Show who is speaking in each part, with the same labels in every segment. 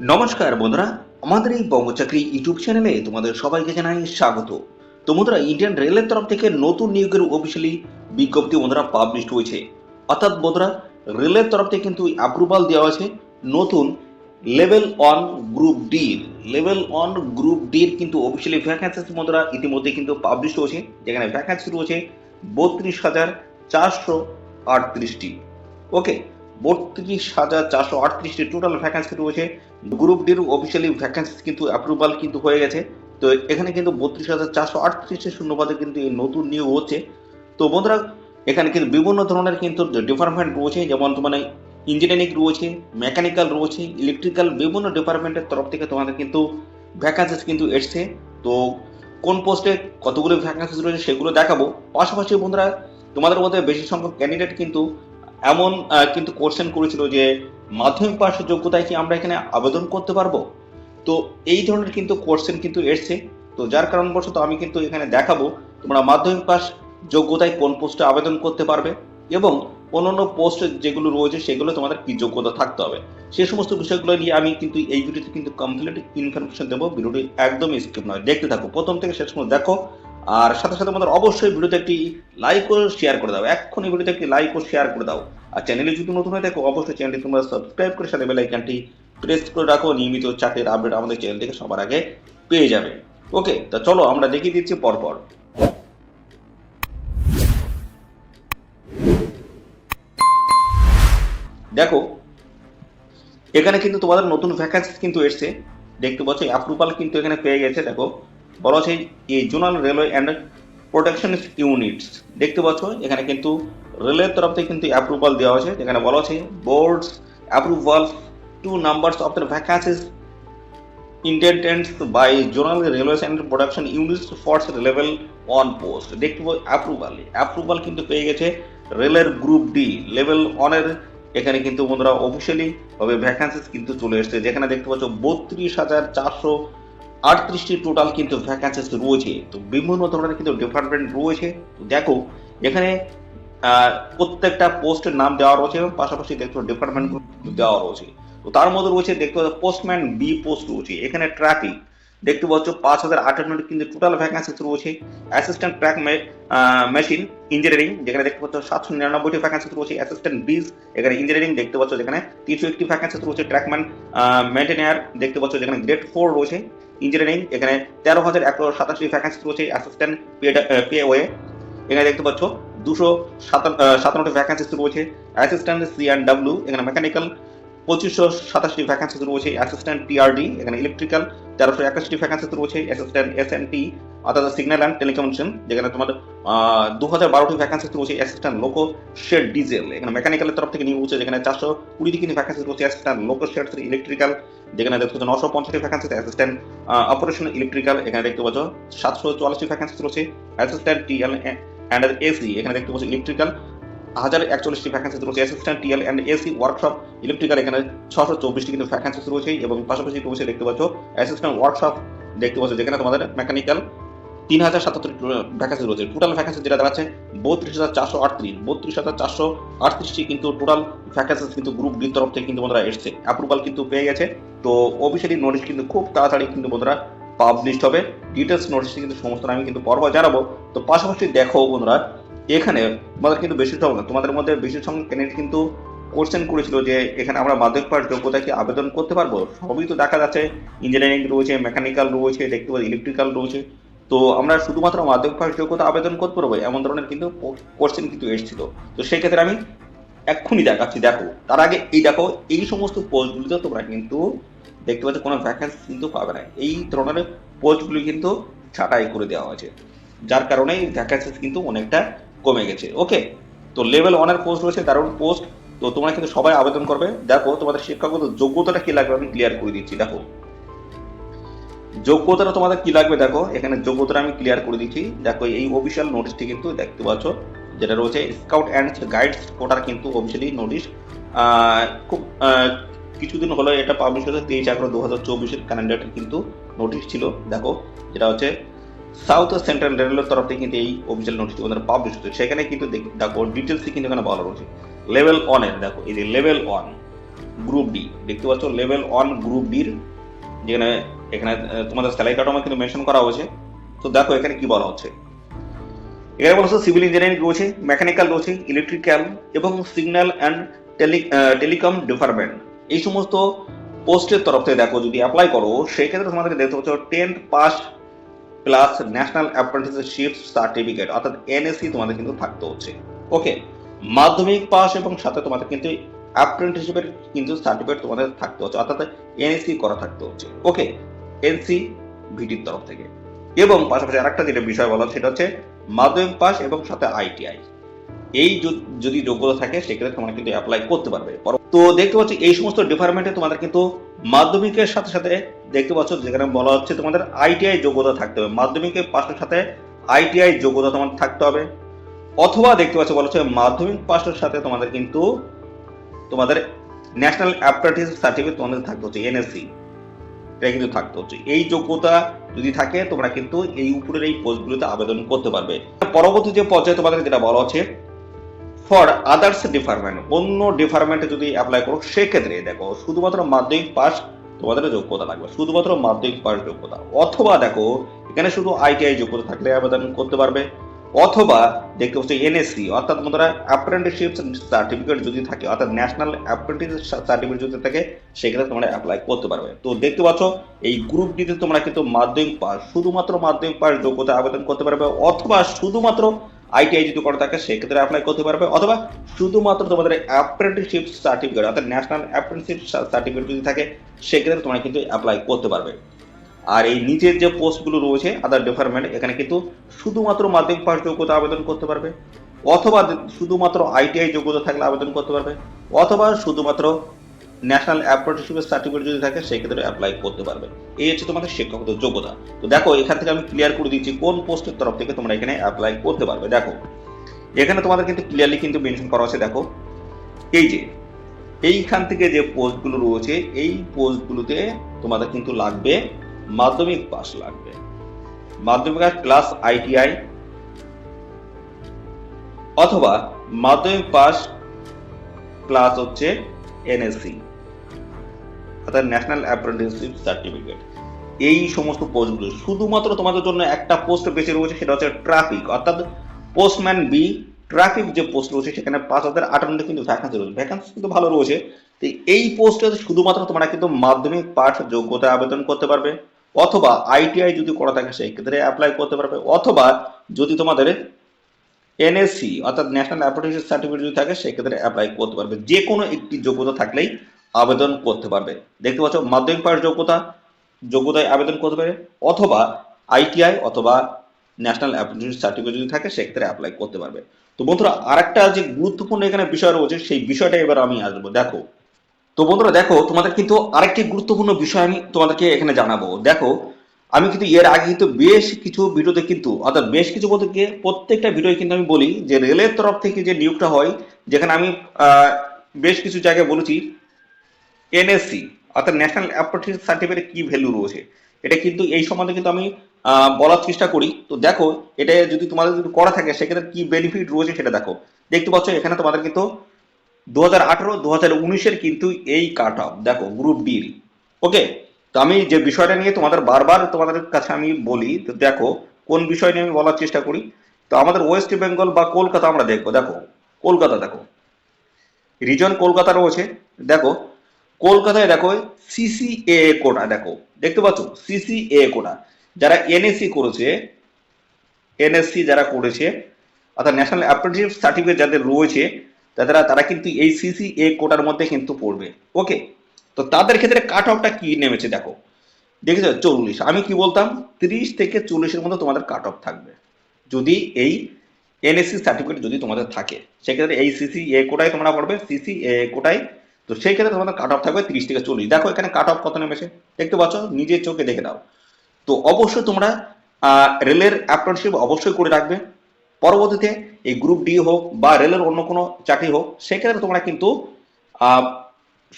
Speaker 1: নমস্কার বন্ধুরা, আমাদের এই বঙ্গচাকরি ইউটিউব চ্যানেলে তোমাদের সবাইকে জানাই স্বাগত। তো বন্ধুরা, ইন্ডিয়ান রেলের তরফ থেকে নতুন নিয়োগের অফিসিয়ালি বিজ্ঞপ্তি বন্ধুরা পাবলিশ হয়েছে। অর্থাৎ বন্ধুরা, রেলের তরফ থেকে কিন্তু অ্যাপ্রুভাল দেওয়া আছে নতুন লেভেল ওয়ান গ্রুপ ডির লেভেল ওয়ান গ্রুপ ডির কিন্তু অফিসিয়ালি ভ্যাকান্সি বন্ধুরা ইতিমধ্যে কিন্তু পাবলিশ হয়েছে। যেখানে ভ্যাকান্সি রয়েছে বত্রিশ হাজার চারশো আটত্রিশটি। ওকে বত্রিশ হাজার চারশো আটত্রিশটি টোটাল ভ্যাকান্সি রয়েছে। গ্রুপ ডির অফিসিয়ালি ভ্যাকান্সি কিন্তু অ্যাপ্রুভাল কিন্তু হয়ে গেছে। তো এখানে কিন্তু বত্রিশ হাজার চারশো আটত্রিশটি শূন্যপদে কিন্তু এই নতুন নিয়োগ হচ্ছে। তো বন্ধুরা, এখানে কিন্তু বিভিন্ন ধরনের কিন্তু ডিপার্টমেন্ট রয়েছে। যেমন তোমার ইঞ্জিনিয়ারিং রয়েছে মেকানিক্যাল রয়েছে ইলেকট্রিক্যাল বিভিন্ন ডিপার্টমেন্টের তরফ থেকে তোমাদের কিন্তু ভ্যাকান্সিস কিন্তু এসছে। তো কোন পোস্টে কতগুলো ভ্যাকান্সিস রয়েছে সেগুলো দেখাবো। পাশাপাশি বন্ধুরা, তোমাদের মধ্যে বেশি সংখ্যক ক্যান্ডিডেট কিন্তু এমন কিন্তু কোশ্চেন করেছিল যে মাধ্যমিক পাশের যোগ্যতায় কি আমরা এখানে আবেদন করতে পারব? তো এই ধরনের কিন্তু কোশ্চেন কিন্তু এসছে। তো যার কারণবশত আমি কিন্তু এখানে দেখাবো তোমরা মাধ্যমিক পাস যোগ্যতায় কোন পোস্টে আবেদন করতে পারবে এবং অন্যান্য পোস্ট যেগুলো রয়েছে সেগুলো তোমাদের কি যোগ্যতা থাকতে হবে। সে সমস্ত বিষয়গুলো নিয়ে আমি কিন্তু এই ভিডিওতে কিন্তু কমপ্লিট ইনফরমেশন দেবো। ভিডিওটি একদমই স্কিপ নয়। দেখতে থাকো। প্রথম থেকে শেষ পর্যন্ত দেখো। আর সাথে সাথে আমাদের অবশ্যই ভিডিওতে একটি লাইক ও শেয়ার করে দাও। এক্ষুনি ভিডিওতে একটি লাইক ও শেয়ার করে দাও। আর চ্যানেলে যদি নতুন হয়ে থাকো, অবশ্যই চ্যানেলটি তোমরা সাবস্ক্রাইব করে সাথে বেল আইকনটি প্রেস করে রাখো। নিয়মিত চাকরির আপডেট আমাদের চ্যানেল থেকে সবার আগে পেয়ে যাবে। ওকে তা চলো আমরা দেখিয়ে দিচ্ছি পরপর। দেখো, এখানে কিন্তু তোমাদের নতুন ভ্যাকান্সি কিন্তু এসছে। দেখতে পাচ্ছ অ্যাপ্রুভাল কিন্তু এখানে পেয়ে গেছে, দেখো। বলা হচ্ছে এই zonal railway and protection units দেখতে পাচ্ছ, এখানে কিন্তু রেলের তরফ থেকে কিন্তু অ্যাপ্রুভাল দেওয়া হয়েছে, যেখানে বলা হচ্ছে boards approval to numbers of the vacancies intended by zonal railways and production units for level on post দেখতে পাবো অ্যাপ্রুভাল অ্যাপ্রুভাল কিন্তু পেয়ে গেছে রেলের গ্রুপ ডি লেভেল অনের এখানে কিন্তু বন্ধুরা অফিসিয়ালি ভাবে ভ্যাকান্সিস কিন্তু চলে এসেছে, যেখানে দেখতে পাচ্ছ বত্রিশ হাজার চারশো আটত্রিশটি টোটাল কিন্তু ভ্যাকান্সিস রয়েছে। তো বিভিন্ন ধরনের কিন্তু ডিপার্টমেন্ট রয়েছে। তো দেখো, এখানে প্রত্যেকটা পোস্টের নাম দেওয়া রয়েছে এবং পাশাপাশি দেখতে ডিপার্টমেন্ট দেওয়া রয়েছে। তো তার মধ্যে রয়েছে দেখতে পাচ্ছ পোস্টম্যান বি পোস্ট রয়েছে। এখানে ট্র্যাকিং দেখতে পাচ্ছ পাঁচ হাজার আটান্নটি কিন্তু টোটাল ভ্যাকান্সি রয়েছে। অ্যাসিস্ট্যান্ট ট্র্যাক মেশিন ইঞ্জিনিয়ারিং যেখানে দেখতে পাচ্ছ সাতশো নিরানব্বইটি ভ্যাকান্সি রয়েছে। অ্যাসিস্ট্যান্ট বিজ এখানে ইঞ্জিনিয়ারিং দেখতে পাচ্ছ যেখানে তিনশো একটি ভ্যাকান্সি রয়েছে। ট্র্যাকম্যান মেনটেনিয়ার দেখতে পাচ্ছ যেখানে গ্রেড ফোর রয়েছে। ইঞ্জিনিয়ারিং, এখানে তেরো হাজার একশো সাতাশি ভ্যাকান্সি রয়েছে অ্যাসিস্ট্যান্ট পে ওয়ে এখানে দেখতে পাচ্ছ, দুশো সাতান্নটি ভ্যাকান্সি রয়েছে। অ্যাসিস্ট্যান্ট সি অ্যান্ড ডাব্লিউ এখানে মেকানিক্যাল পঁচিশশো সাতাশি ভ্যাকান্সি রয়েছে অ্যাসিস্ট্যান্ট টিআরডি এখানে ইলেকট্রিক্যাল তেরোশো একাশিটি ভ্যাকান্সি রয়েছে অ্যাসিস্ট্যান্ট এস এন টি অর্থাৎ সিগন্যাল অ্যান্ড টেলিকমিউনিকেশন যেখানে তোমার দু হাজার বারোটি ভ্যাকান্সি রয়েছে অ্যাসিস্ট্যান্ট লোকো শেড ডিজেল এখানে মেকানিক্যালের তরফ থেকে নিয়ে হচ্ছে, যেখানে চারশো কুড়িটি কিন্তু ভ্যাকান্সি রয়েছে অ্যাসিস্ট্যান্ট লোকো শেড ইলেকট্রিক্যাল যেখানে দেখতে পাচ্ছ নশো পঞ্চাশটি ভ্যাকান্সি অ্যাসিস্ট্যান্ট অপারেশন ইলেকট্রিক্যাল এখানে দেখতে পাচ্ছ সাতশো চুয়াল্লিশটি ভ্যাকান্সি রয়েছে অ্যাসিস্ট্যান্ট টিএল অ্যান্ড এসি এখানে দেখতে পাচ্ছ ইলেকট্রিক্যাল হাজার একচল্লিশটি ভ্যাকান্সি রয়েছে assistant TL and AC workshop electrical এখানে ছশো চব্বিশটি কিন্তু ভ্যাকান্সি রয়েছে এবং পাশাপাশি রয়েছে দেখতে পাচ্ছ অ্যাসিস্ট্যান্ট ওয়ার্কশপ দেখতে পাচ্ছ যেখানে তোমাদের মেকানিক্যাল তিন হাজার সাতাত্তর ভ্যাকান্সি রয়েছে টোটাল ভ্যাকান্সি যেটা দাঁড়াচ্ছে বত্রিশ হাজার চারশো আটত্রিশ। বত্রিশ হাজার চারশো আটত্রিশটি কিন্তু টোটাল ভ্যাকান্সি কিন্তু গ্রুপ ডির তরফ থেকে কিন্তু বন্ধুরা এসছে। অ্যাপ্রুভাল কিন্তু পেয়ে গেছে। তো অফিসিয়ালি নোটিশ কিন্তু খুব তাড়াতাড়ি কিন্তু বন্ধুরা পাবলিশ হবে। ডিটেলস নোটিশ কিন্তু সমস্ত আমি কিন্তু পর্ব জানাব। তো পাশাপাশি দেখো বন্ধুরা এখানে তোমাদের কিন্তু বেশি সংখ্যক, তোমাদের মধ্যে বেশি সংখ্যক ক্যান্ডিডেট কিন্তু কোশ্চেন করেছিল যে এখানে আমরা মাধ্যমিক পাস যোগ্যতা কি আবেদন করতে পারব? সবই তো দেখা যাচ্ছে ইঞ্জিনিয়ারিং রয়েছে মেকানিক্যাল রয়েছে, দেখতে পাচ্ছি ইলেকট্রিক্যাল রয়েছে। তো আমরা শুধুমাত্র মাধ্যমিক পাস যোগ্যতা আবেদন করতে পারব এমন ধরনের কিন্তু কোশ্চেন কিন্তু এসেছিল। তো সেই ক্ষেত্রে আমি এক্ষুনি দেখাচ্ছি, দেখো, তার আগে এই দেখো, এই সমস্ত পোস্টগুলিতে তোমরা কিন্তু দেখতে পাচ্ছ কোনো ভ্যাকেন্সি কিন্তু পাবে না। এই ধরনের পোস্টগুলি কিন্তু ছাঁটাই করে দেওয়া হয়েছে। যার কারণে ভ্যাকেন্সি কিন্তু অনেকটা কমে গেছে। ওকে তো লেভেল ওয়ানের পোস্ট রয়েছে, দারুণ পোস্ট তো তোমরা কিন্তু সবাই আবেদন করবে। দেখো, তোমাদের শিক্ষাগত যোগ্যতাটা কি লাগবে আমি ক্লিয়ার করে দিচ্ছি। দেখো। যোগ্যতাটা তোমাদের কি লাগবে দেখো, এখানে যোগ্যতাটা আমি ক্লিয়ার করে দিচ্ছি। দেখো, এই অফিসিয়াল নোটিশটি কিন্তু দেখতে পাচ্ছ, যেটা রয়েছে স্কাউট অ্যান্ড গাইডস কোটার কিন্তু অফিসিয়ালি নোটিশ খুব কিছুদিন হলো এটা পাবলিশ হয়েছে, তেইশ এগারো দু হাজার চব্বিশের ক্যালেন্ডারটা কিন্তু নোটিশ ছিল। দেখো, যেটা হচ্ছে সাউথ সেন্ট্রাল রেলের তরফ থেকে কিন্তু এই অফিসিয়াল নোটিশ ওদের পাবলিশ হচ্ছে। সেখানে কিন্তু দেখ- ডিটেলসে কিন্তু এখানে বলা রয়েছে। লেভেল ওয়ানের দেখো, এই যে লেভেল ওয়ান গ্রুপ ডি দেখতে পাচ্ছ লেভেল ওয়ান গ্রুপ ডির যেখানে, এখানে তোমাদের স্যালারি কার্ড কিন্তু মেনশন করা হয়েছে। তো দেখো এখানে কি বলা হচ্ছে। এখানে বলছে সিভিল ইঞ্জিনিয়ারিং রয়েছে মেকানিক্যাল রয়েছে ইলেকট্রিক্যাল এবং signal and tele telecom department এই সমস্ত পোস্টের তরফ থেকে দেখো যদি অ্যাপ্লাই করো, সেক্ষেত্রে তোমাদেরকে দেখতে পাচ্ছ tenth pass plus national apprenticeship certificate অর্থাৎ এনএসসি তোমাদের কিন্তু থাকতে হচ্ছে। ওকে মাধ্যমিক পাস এবং সাথে তোমাদের কিন্তু অ্যাপ্রেন্টিসশিপের কিন্তু সার্টিফিকেট তোমাদের থাকতে হচ্ছে, অর্থাৎ এনএসসি করা থাকতে হচ্ছে। ওকে এনসি ভিটির তরফ থেকে। এবং পাশাপাশি আরেকটা যেটা বিষয় বলা সেটা হচ্ছে মাধ্যমিক পাস এবং সাথে আইটিআই এই যদি যোগ্যতা থাকে, সেক্ষেত্রে তোমরা কিন্তু অ্যাপ্লাই করতে পারবে। পর- তো দেখতে পাচ্ছ এই সমস্ত ডিপার্টমেন্টে তোমাদের কিন্তু মাধ্যমিকের সাথে সাথে দেখতে পাচ্ছ যেখানে বলা হচ্ছে তোমাদের আইটিআই যোগ্যতা থাকতে হবে। মাধ্যমিকের পাশের সাথে আইটিআই যোগ্যতা তোমাদের থাকতে হবে। অথবা দেখতে পাচ্ছ বলা হচ্ছে মাধ্যমিক পাশের সাথে তোমাদের কিন্তু তোমাদের ন্যাশনাল অ্যাপ্রেন্টিস সার্টিফিকেট তোমাদের থাকতে হচ্ছে এনএসসি এটা কিন্তু থাকতে হচ্ছে। এই যোগ্যতা যদি থাকে, তোমরা কিন্তু এই উপরের এই পোস্টগুলোতে আবেদন করতে পারবে। পরবর্তী যে পর্যায়ে তোমাদের যেটা বলা হচ্ছে ফর আদার্স ডিপার্টমেন্ট অন্য ডিপার্টমেন্টে যদি অ্যাপ্লাই করো, সেক্ষেত্রে দেখো শুধুমাত্র মাধ্যমিক পাস তোমাদের যোগ্যতা লাগবে। শুধুমাত্র মাধ্যমিক পাস যোগ্যতা। অথবা দেখো, এখানে শুধু আইটিআই যোগ্যতা থাকলে আবেদন করতে পারবে। অথবা দেখতে পাচ্ছ এনএসসি অর্থাৎ তোমরা অ্যাপ্রেন্টিসশিপ সার্টিফিকেট যদি থাকে, অর্থাৎ ন্যাশনাল অ্যাপ্রেন্টিস সার্টিফিকেট যদি থাকে, সেক্ষেত্রে তোমরা অ্যাপ্লাই করতে পারবে। তো দেখতে পাচ্ছ, এই গ্রুপ ডিতে তোমরা কিন্তু মাধ্যমিক পাস শুধুমাত্র মাধ্যমিক পাস যোগ্যতা আবেদন করতে পারবে। অথবা শুধুমাত্র আইটিআই যদি করা থাকে, সেক্ষেত্রে অ্যাপ্লাই করতে পারবে। অথবা শুধুমাত্র তোমাদের অ্যাপ্রেন্টিসশিপ সার্টিফিকেট অর্থাৎ ন্যাশনাল অ্যাপ্রেন্টিসশিপ সার্টিফিকেট যদি থাকে, সেক্ষেত্রে তোমরা কিন্তু অ্যাপ্লাই করতে পারবে। আর এই নিচের যে পোস্টগুলো রয়েছে আদার ডিপার্টমেন্ট এখানে কিন্তু শুধুমাত্র মাধ্যমিক পাস যোগ্যতা আবেদন করতে পারবে। অথবা শুধুমাত্র আইটিআই যোগ্যতা থাকলে আবেদন করতে পারবে। অথবা শুধুমাত্র ন্যাশনাল অ্যাপ্রেন্টিসশিপের সার্টিফিকেট যদি থাকে সেক্ষেত্রে অ্যাপ্লাই করতে পারবে। এই হচ্ছে তোমাদের শিক্ষকদের যোগ্যতা। তো দেখো, এখান থেকে আমি ক্লিয়ার করে দিচ্ছি কোন পোস্টের তরফ থেকে তোমরা এখানে অ্যাপ্লাই করতে পারবে। দেখো, এখানে তোমাদের কিন্তু ক্লিয়ারলি কিন্তু মেনশন করা আছে, দেখো। এই যে, এইখান থেকে যে পোস্টগুলো রয়েছে, এই পোস্টগুলোতে তোমাদের কিন্তু লাগবে মাধ্যমিক পাস লাগবে। মাধ্যমিক পাস প্লাস আইটিআই অথবা মাধ্যমিক পাস প্লাস হচ্ছে এনএসসি অর্থাৎ ন্যাশনাল অ্যাপ্রেন্টিসশিপ সার্টিফিকেট এই সমস্ত পোস্টগুলো শুধুমাত্র তোমাদের জন্য একটা পোস্ট বেঁচে রয়েছে, সেটা হচ্ছে ট্রাফিক অর্থাৎ পোস্টম্যান বি ট্রাফিক যে পোস্ট রয়েছে, সেখানে পাঁচ হাজার আটান্ন কিন্তু ভ্যাকান্সি রয়েছে। ভ্যাকান্সি কিন্তু ভালো রয়েছে। তো এই পোস্টে শুধুমাত্র তোমরা কিন্তু মাধ্যমিক পাঠ যোগ্যতা আবেদন করতে পারবে, অথবা আইটিআই যদি করা থাকে সেই ক্ষেত্রে অ্যাপ্লাই করতে পারবে, অথবা যদি তোমাদের এনএসসি অর্থাৎ ন্যাশনাল অ্যাপ্রেন্টিস সার্টিফিকেট যদি থাকে, সেক্ষেত্রে অ্যাপ্লাই করতে পারবে। যে কোনো একটি যোগ্যতা থাকলেই আবেদন করতে পারবে। দেখতে পাচ্ছ, মাধ্যমিক পাস যোগ্যতা, যোগ্যতায় আবেদন করতে পারে অথবা আইটিআই অথবা ন্যাশনাল অ্যাপ্রেন্টিস সার্টিফিকেট যদি থাকে, সেক্ষেত্রে অ্যাপ্লাই করতে পারবে। তো বন্ধুরা, আরেকটা যে গুরুত্বপূর্ণ এখানে বিষয় রয়েছে, সেই বিষয়টা এবার আমি আসব। দেখো, তো বন্ধুরা, দেখো, তোমাদের কিন্তু আরেকটি গুরুত্বপূর্ণ বিষয় আমি তোমাদেরকে এখানে জানাব। দেখো, আমি কিন্তু এর আগে কিন্তু বেশ কিছু ভিডিওতে কিন্তু, অর্থাৎ বেশ কিছু বলতে প্রত্যেকটা ভিডিও কিন্তু আমি বলি, যে রেলের তরফ থেকে যে নিয়োগটা হয়, যেখানে আমি বেশ কিছু জায়গায় বলেছি এনএসসি অর্থাৎ ন্যাশনাল অ্যাপ্রেন্টিস সার্টিফিকেট কি ভ্যালু রয়েছে? এটা কিন্তু এই সম্বন্ধে কিন্তু আমি বলার চেষ্টা করি। তো দেখো, এটা যদি তোমাদের যদি করা থাকে, সেক্ষেত্রে কি বেনিফিট রয়েছে সেটা দেখো। দেখতে পাচ্ছ, এখানে তোমাদের কিন্তু দু হাজার আঠারো, দু হাজার উনিশের কিন্তু এই কাট অফ দেখো গ্রুপ ডির ওকে তো আমি যে বিষয়টা নিয়ে তোমাদের বারবার তোমাদের কাছে আমি বলি, তো দেখো, কোন বিষয় নিয়ে আমি বলার চেষ্টা করি? তো আমাদের ওয়েস্ট বেঙ্গল বা কলকাতা আমরা দেখব, দেখো, কলকাতা দেখো। রিজন কলকাতা রয়েছে, দেখো কলকাতায় দেখো সিসিএ কোটা, দেখো, দেখতে পাচ্ছ? CCA quota. যারা এনএসসি করেছে এনএসসি যারা করেছে, অর্থাৎ ন্যাশনাল অ্যাপ্রেন্টিস সার্টিফিকেট যাদের রয়েছে, তারা তারা কিন্তু এই সিসিএ কোটার মধ্যে কিন্তু পড়বে। ওকে? তো তাদের ক্ষেত্রে কাট অফটা কি নেমেছে দেখো। দেখেছ? চল্লিশ। আমি কি বলতাম? তিরিশ থেকে চল্লিশের মধ্যে তোমাদের কাট অফ থাকবে। যদি এই এনএসসি সার্টিফিকেট যদি তোমাদের থাকে, সেক্ষেত্রে এই সিসি এ কোটায় তোমরা পড়বে সিসি এ কোটায় তো সেই ক্ষেত্রে তোমাদের কাট অফ থাকবে তিরিশ থেকে চল্লিশ। দেখো এখানে কাট অফ কত নেমেছে? দেখতে পাচ্ছ, নিজের চোখে দেখে দাও তো অবশ্যই তোমরা রেলের অ্যাপ্রেন্টিসশিপ অবশ্যই করে রাখবে। পরবর্তীতে এই গ্রুপ ডি হোক বা রেলের অন্য কোনো চাকরি হোক, সেক্ষেত্রে তোমরা কিন্তু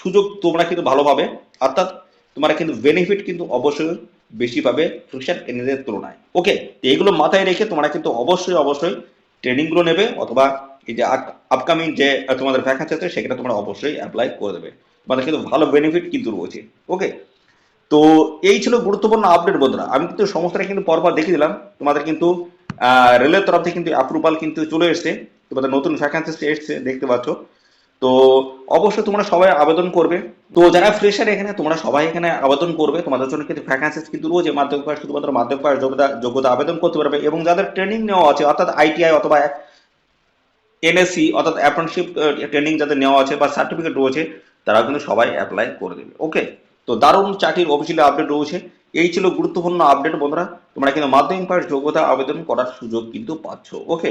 Speaker 1: সুযোগ তোমরা কিন্তু ভালো পাবে। অর্থাৎ তোমরা কিন্তু বেনিফিট কিন্তু অবশ্যই বেশি পাবে ফ্রেশার এনএদের তুলনায়। ওকে তো এইগুলো মাথায় রেখে তোমরা কিন্তু অবশ্যই অবশ্যই ট্রেনিংগুলো নেবে অথবা এই যে আপকামিং যে তোমাদের ভ্যাকান্সি আছে সেখানে তোমরা অবশ্যই অ্যাপ্লাই করে দেবে। তোমাদের কিন্তু ভালো বেনিফিট কিন্তু রয়েছে ওকে তো এই ছিল গুরুত্বপূর্ণ আপডেট বন্ধুরা। আমি কিন্তু সমস্তটা কিন্তু পরপর দেখিয়ে দিলাম। তোমাদের কিন্তু রেলের তরফ থেকে কিন্তু অ্যাপ্রুভাল কিন্তু চলে এসছে। তোমাদের নতুন ভ্যাকান্সি এসছে, দেখতে পাচ্ছ। তো অবশ্যই তোমরা সবাই আবেদন করবে। তো যারা ফ্রেশার এখানে, তোমরা সবাই এখানে আবেদন করবে। তোমাদের জন্য কিন্তু ভ্যাকান্সি কিন্তু রয়েছে। মাধ্যমিক পাস শুধুমাত্র মাধ্যমিক পাস যোগ্যতা যোগ্যতা আবেদন করতে পারবে। এবং যাদের ট্রেনিং নেওয়া আছে, অর্থাৎ আইটিআই অথবা এনএসসি অর্থাৎ অ্যাপ্রেন্টিসশিপ ট্রেনিং যাদের নেওয়া আছে বা সার্টিফিকেট রয়েছে তারা কিন্তু সবাই অ্যাপ্লাই করে দেবে। ওকে তো দারুণ চাকরির অফিসিয়ালি আপডেট রয়েছে। এই ছিল গুরুত্বপূর্ণ আপডেট বন্ধুরা। তোমরা কিন্তু মাধ্যমিক পাস যোগ্যতা আবেদন করার সুযোগ কিন্তু পাচ্ছ। ওকে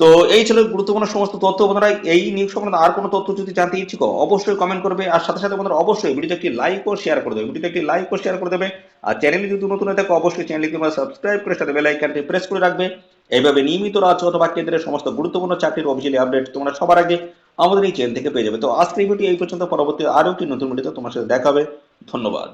Speaker 1: তো এই ছিল গুরুত্বপূর্ণ সমস্ত তথ্য বন্ধুরা। এই নিউজ সংক্রান্ত আর কোনো তথ্য যদি জানতে ইচ্ছুক, অবশ্যই কমেন্ট করবে। আর সাথে সাথে বন্ধুরা, অবশ্যই ভিডিওতে একটি লাইক ও শেয়ার করে দেবে। ভিডিওতে একটি লাইক ও শেয়ার করে দেবে। আর চ্যানেলে যদি নতুন হয়ে থাকো, অবশ্যই চ্যানেলটি তোমরা সাবস্ক্রাইব করে সাথে বেল আইকনটি প্রেস করে রাখবে। এইভাবে নিয়মিত রাজ্য অথবা কেন্দ্রের সমস্ত গুরুত্বপূর্ণ চাকরির অফিসিয়ালি আপডেট তোমরা সবার আগে আমাদের এই চ্যানেল থেকে পেয়ে যাবে। তো আজকের ভিডিও এই পর্যন্ত, পরবর্তী আরও একটি নতুন ভিডিওতে তোমার সাথে দেখা হবে। ধন্যবাদ।